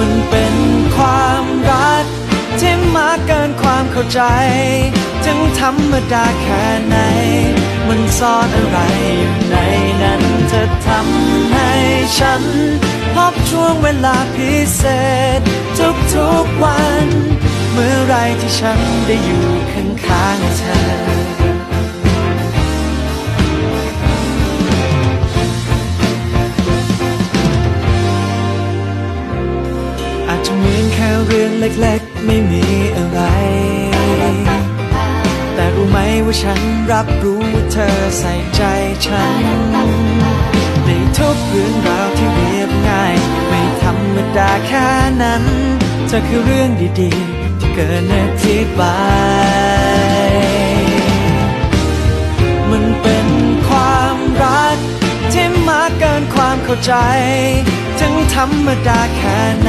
มันเป็นความรัก ที่มากเกินความเข้าใจ ถึงธรรมดาแค่ไหน มันซ่อนอะไรอยู่ในนั้นเธอทำให้ฉัน พบช่วงเวลาพิเศษ ทุกๆวัน เมื่อไรที่ฉันได้อยู่ข้างๆเธอ อาจจะเหมือนแค่เรื่องเล็กๆ ไม่มีอะไร แต่รู้ไหมว่าฉันรับรู้ว่าเธอใส่ใจฉัน ในทุกเรื่องราวที่เรียบง่าย ไม่ธรรมดาแค่นั้นเธอคือเรื่องดีๆ ที่เกินอธิบาย มันเป็นความรักที่มากเกินความเข้าใจ ถึงธรรมดาแค่ไหน